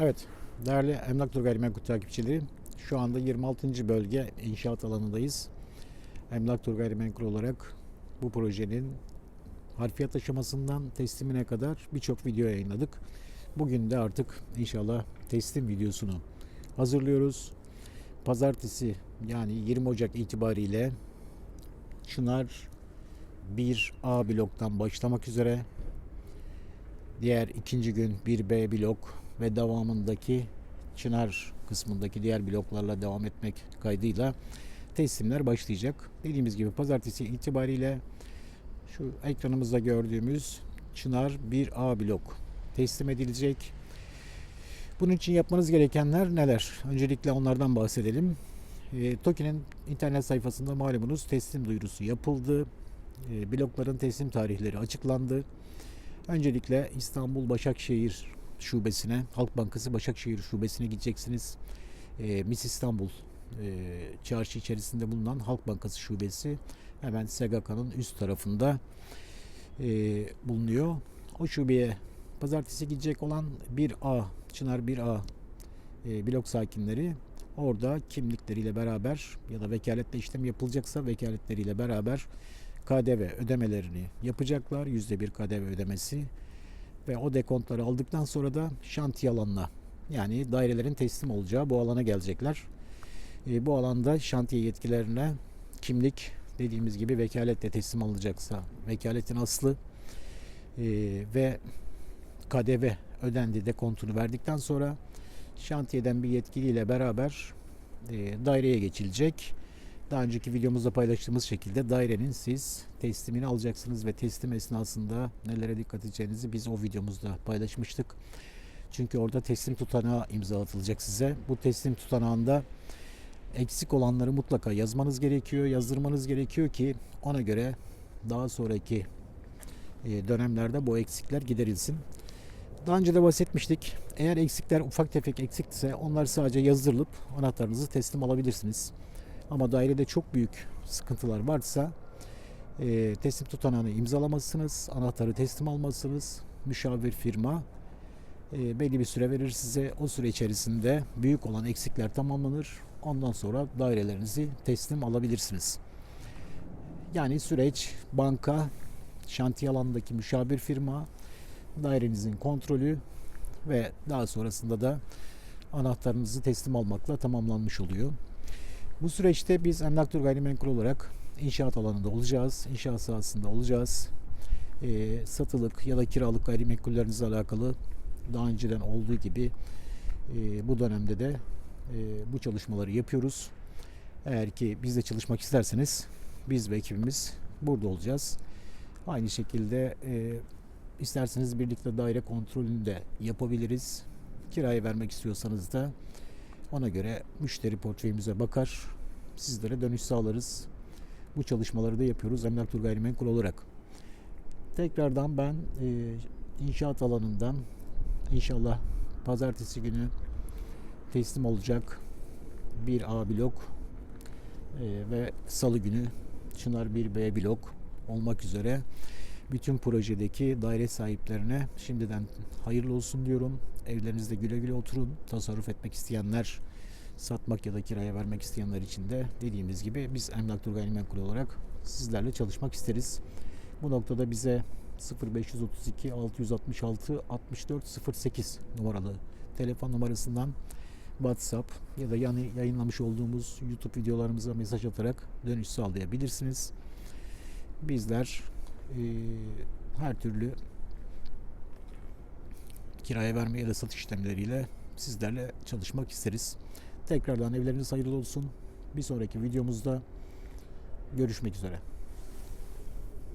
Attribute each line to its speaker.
Speaker 1: Evet, değerli Emlak Tur Gayrimenkul takipçileri, şu anda 26. bölge inşaat alanındayız. Emlak Tur Gayrimenkul olarak bu projenin harfiyat aşamasından teslimine kadar birçok video yayınladık. Bugün de artık inşallah teslim videosunu hazırlıyoruz. Pazartesi yani 20 Ocak itibariyle Çınar 1A bloktan başlamak üzere diğer ikinci gün 1B blok ve devamındaki Çınar kısmındaki diğer bloklarla devam etmek kaydıyla teslimler başlayacak. Dediğimiz gibi pazartesi itibariyle şu ekranımızda gördüğümüz Çınar 1A blok teslim edilecek. Bunun için yapmanız gerekenler neler? Öncelikle onlardan bahsedelim. E, TOKİ'nin internet sayfasında malumunuz teslim duyurusu yapıldı. E, blokların teslim tarihleri açıklandı. Öncelikle İstanbul Başakşehir Şubesine, Halk Bankası Başakşehir Şubesine gideceksiniz. E, Mis İstanbul e, çarşı içerisinde bulunan Halk Bankası Şubesi hemen SGK'nın üst tarafında e, bulunuyor. O şubeye pazartesi gidecek olan 1A, Çınar 1A e, blok sakinleri orada kimlikleriyle beraber ya da vekaletle işlem yapılacaksa vekaletleriyle beraber KDV ödemelerini yapacaklar. %1 KDV ödemesi ve o dekontları aldıktan sonra da şantiye alanına yani dairelerin teslim olacağı bu alana gelecekler. E, bu alanda şantiye yetkilerine kimlik dediğimiz gibi vekaletle teslim alınacaksa vekaletin aslı e, ve KDV ödendi dekontunu verdikten sonra şantiyeden bir yetkiliyle beraber e, daireye geçilecek. Daha önceki videomuzda paylaştığımız şekilde dairenin siz teslimini alacaksınız ve teslim esnasında nelere dikkat edeceğinizi biz o videomuzda paylaşmıştık. Çünkü orada teslim tutanağı imza atılacak size. Bu teslim tutanağında eksik olanları mutlaka yazmanız gerekiyor, yazdırmanız gerekiyor ki ona göre daha sonraki e, dönemlerde bu eksikler giderilsin. Daha önce de bahsetmiştik. Eğer eksikler ufak tefek eksikse onlar sadece yazdırılıp anahtarınızı teslim alabilirsiniz. Ama dairede çok büyük sıkıntılar varsa e, teslim tutanağını imzalamazsınız, anahtarı teslim almazsınız. Müşavir firma e, belli bir süre verir size. O süre içerisinde büyük olan eksikler tamamlanır. Ondan sonra dairelerinizi teslim alabilirsiniz. Yani süreç banka, şantiye alanındaki müşavir firma, dairenizin kontrolü ve daha sonrasında da anahtarınızı teslim almakla tamamlanmış oluyor. Bu süreçte biz Emlak Tur Gayrimenkul olarak inşaat alanında olacağız, inşaat sahasında olacağız. E, satılık ya da kiralık gayrimenkullerinizle alakalı daha önceden olduğu gibi e, bu dönemde de e, bu çalışmaları yapıyoruz. Eğer ki bizle çalışmak isterseniz biz ve ekibimiz burada olacağız. Aynı şekilde e, isterseniz birlikte daire kontrolünü de yapabiliriz. Kiraya vermek istiyorsanız da ona göre müşteri portföyümüze bakar. Sizlere dönüş sağlarız. Bu çalışmaları da yapıyoruz Emlak Tur Gayrimenkul olarak. Tekrardan ben e, inşaat alanından inşallah pazartesi günü teslim olacak bir A blok e, ve salı günü Çınar 1B blok olmak üzere bütün projedeki daire sahiplerine şimdiden hayırlı olsun diyorum. Evlerinizde güle güle oturun. Tasarruf etmek isteyenler, satmak ya da kiraya vermek isteyenler için de dediğimiz gibi biz Emlak Tur Gayrimenkul olarak sizlerle çalışmak isteriz. Bu noktada bize 0532 666 6408 numaralı telefon numarasından WhatsApp ya da yani yayınlamış olduğumuz YouTube videolarımıza mesaj atarak dönüş sağlayabilirsiniz. Bizler her türlü kiraya verme ya da satış işlemleriyle sizlerle çalışmak isteriz. Tekrardan evleriniz hayırlı olsun. Bir sonraki videomuzda görüşmek üzere.